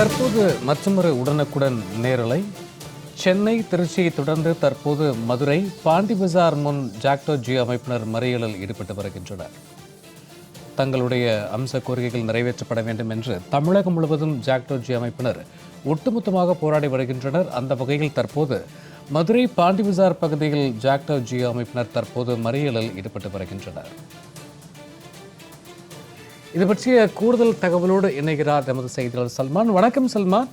தற்போது மற்றொரு உடனுக்குடன் நேரலை. சென்னை திருச்சியை தொடர்ந்து தற்போது மதுரை பாண்டி பஜார் முன் ஜாக்டோ அமைப்பினர் மறியலில் ஈடுபட்டு வருகின்றனர். தங்களுடைய அம்ச கோரிக்கைகள் நிறைவேற்றப்பட வேண்டும் என்று தமிழகம் முழுவதும் ஜாக்டோ ஜி அமைப்பினர் ஒட்டுமொத்தமாக போராடி வருகின்றனர். அந்த வகையில் தற்போது மதுரை பாண்டி பஜார் பகுதியில் ஜாக்டோ அமைப்பினர் தற்போது மறியலில் ஈடுபட்டு வருகின்றனர். இது பற்றிய கூடுதல் தகவலோடு இணைகிறார் நமது செய்தியாளர் சல்மான். வணக்கம் சல்மான்.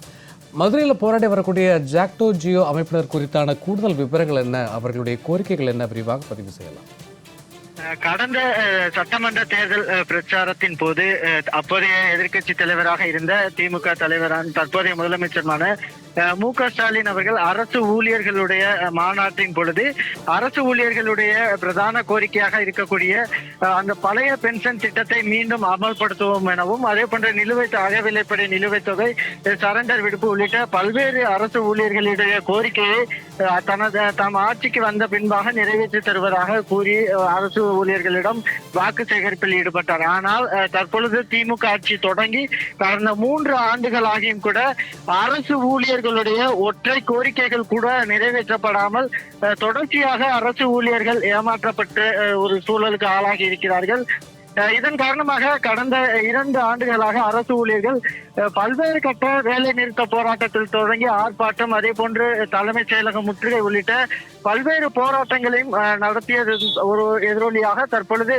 மதுரையில் போராடி வரக்கூடிய ஜாக்டோ ஜியோ அமைப்பினர் குறித்தான கூடுதல் விவரங்கள் என்ன? அவர்களுடைய கோரிக்கைகள் என்ன? விரிவாக பதிவு செய்யலாம். கடந்த சட்டமன்ற தேர்தல் பிரச்சாரத்தின் போது அப்போதைய எதிர்க்கட்சி தலைவராக இருந்த திமுக தலைவரான தற்போதைய முதலமைச்சருமான மு க ஸ்டாலின் அவர்கள் அரசு ஊழியர்களுடைய மாநாட்டின் பொழுது அரசு ஊழியர்களுடைய பிரதான கோரிக்கையாக இருக்கக்கூடிய அந்த பழைய பென்ஷன் திட்டத்தை மீண்டும் அமல்படுத்துவோம் எனவும் அதே போன்ற நிலுவைத் அகவிலைப்படை நிலுவைத் தொகை சரண்டர் விடுப்பு உள்ளிட்ட பல்வேறு அரசு ஊழியர்களுடைய கோரிக்கையை தனது தாம் ஆட்சிக்கு வந்த பின்பாக நிறைவேற்றி தருவதாக கூறி அரசு ஊழியர்களிடம் வாக்கு சேகரிப்பில் ஈடுபட்டார். ஆனால் தற்பொழுது திமுக ஆட்சி தொடங்கி கடந்த மூன்று ஆண்டுகளாகியும் கூட அரசு ஊழியர்கள் அவர்களுடைய ஒற்றை கோரிக்கைகள் கூட நிறைவேற்றப்படாமல் தொடர்ச்சியாக அரசு ஊழியர்கள் ஏமாற்றப்பட்டு ஒரு சூழலுக்கு ஆளாகி இருக்கிறார்கள். இதன் காரணமாக கடந்த இரண்டு ஆண்டுகளாக அரசு ஊழியர்கள் பல்வேறு கட்ட வேலை நிறுத்த போராட்டத்தில் தொடங்கி ஆர்ப்பாட்டம் அதே போன்று தலைமைச் செயலகம் முற்றுகை உள்ளிட்ட பல்வேறு போராட்டங்களையும் நடத்தியது ஒரு எதிரொலியாக தற்பொழுது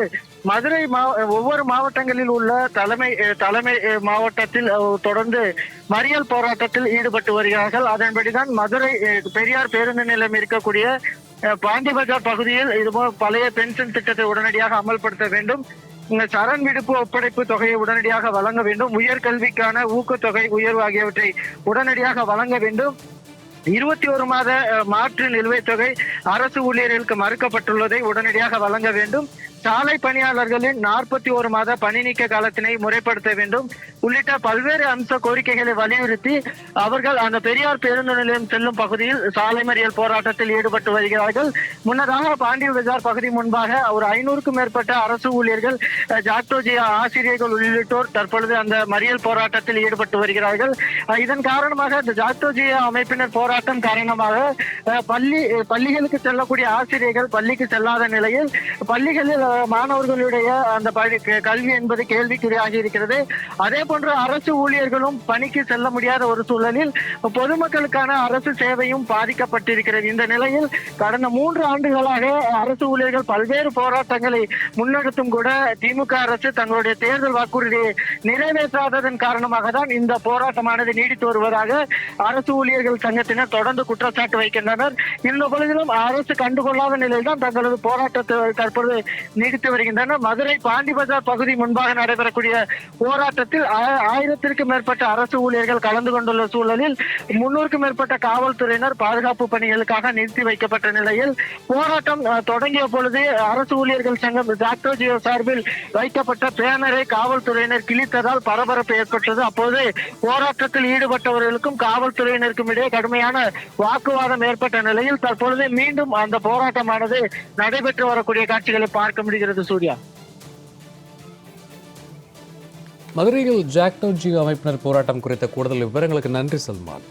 மதுரை மா ஒவ்வொரு மாவட்டங்களில் உள்ள தலைமை தலைமை மாவட்டத்தில் தொடர்ந்து மறியல் போராட்டத்தில் ஈடுபட்டு வருகிறார்கள். அதன்படிதான் மதுரை பெரியார் பேருந்து நிலையம் இருக்கக்கூடிய பாண்டி பஜார் பகுதியில் இதுபோல் பழைய பென்ஷன் திட்டத்தை உடனடியாக அமல்படுத்த வேண்டும். இந்த சரண் விடுப்பு ஒப்படைப்பு தொகையை உடனடியாக வழங்க வேண்டும். உயர்கல்விக்கான ஊக்கத்தொகை உயர்வு ஆகியவற்றை உடனடியாக வழங்க வேண்டும். இருபத்தி ஒரு மாத மாற்று நிலுவைத் தொகை அரசு ஊழியர்களுக்கு மறுக்கப்பட்டுள்ளதை உடனடியாக வழங்க வேண்டும். சாலை பணியாளர்களின் நாற்பத்தி ஒரு மாத பணி நீக்க காலத்தினை முறைப்படுத்த வேண்டும். உள்ளிட்ட பல்வேறு அம்ச கோரிக்கைகளை வலியுறுத்தி அவர்கள் அந்த பெரியார் பேருந்து நிலையம் செல்லும் பகுதியில் சாலை மறியல் போராட்டத்தில் ஈடுபட்டு வருகிறார்கள். முன்னதாக பாண்டிய பஜார் பகுதி முன்பாக ஒரு ஐநூறுக்கும் மேற்பட்ட அரசு ஊழியர்கள் அஹ், ஜாக்டோஜியா ஆசிரியர்கள் உள்ளிட்டோர் தற்பொழுது அந்த மறியல் போராட்டத்தில் ஈடுபட்டு வருகிறார்கள். இதன் காரணமாக இந்த ஜாக்டோஜியா அமைப்பினர் போராட்டம் காரணமாக பள்ளி பள்ளிகளுக்கு செல்லக்கூடிய ஆசிரியர்கள் பள்ளிக்கு செல்லாத நிலையில் பள்ளிகளில் மாணவர்களுடைய அந்த கல்வி என்பது கேள்விக்குறியாகி இருக்கிறது. அதே போன்று அரசு ஊழியர்களும் பணிக்கு செல்ல முடியாத ஒரு சூழலில் பொதுமக்களுக்கான அரசு சேவையும் பாதிக்கப்பட்டிருக்கிறது. இந்த நிலையில் கடந்த மூன்று ஆண்டுகளாக அரசு ஊழியர்கள் பல்வேறு போராட்டங்களை முன்னெடுத்தும் கூட திமுக அரசு தங்களுடைய தேர்தல் வாக்குறுதியை நிறைவேற்றாததன் காரணமாக தான் இந்த போராட்டமானது நீடித்து வருவதாக அரசு ஊழியர்கள் சங்கத்தினர் தொடர்ந்து குற்றச்சாட்டு வைக்கின்றனர். இந்த பொழுதிலும் அரசு கண்டுகொள்ளாத நிலையில் தான் தங்களது போராட்டத்தை தற்போது நீடித்து வருகின்றனர். மதுரை பாண்டி பஜார் பகுதி முன்பாக நடைபெறக்கூடிய போராட்டத்தில் ஆயிரத்திற்கும் மேற்பட்ட அரசு ஊழியர்கள் கலந்து கொண்டுள்ள சூழலில் முன்னூறுக்கும் மேற்பட்ட காவல்துறையினர் பாதுகாப்பு பணிகளுக்காக நிறுத்தி வைக்கப்பட்ட நிலையில் போராட்டம் தொடங்கிய பொழுது அரசு ஊழியர்கள் சங்கம் ஜாக்டோஜியோ சார்பில் வைக்கப்பட்ட பேனரை காவல்துறையினர் கிழித்ததால் பரபரப்பு ஏற்பட்டது. அப்போது போராட்டத்தில் ஈடுபட்டவர்களுக்கும் காவல்துறையினருக்கும் இடையே கடுமையான வாக்குவாதம் ஏற்பட்ட நிலையில் தற்பொழுது மீண்டும் அந்த போராட்டமானது நடைபெற்று வரக்கூடிய காட்சிகளை பார்க்க முடிகிறது சூர்யா. மதுரையில் ஜாக்டோ ஜியோ அமைப்பினர் போராட்டம் குறித்த கூடுதல் விவரங்களுக்கு நன்றி சல்மான்.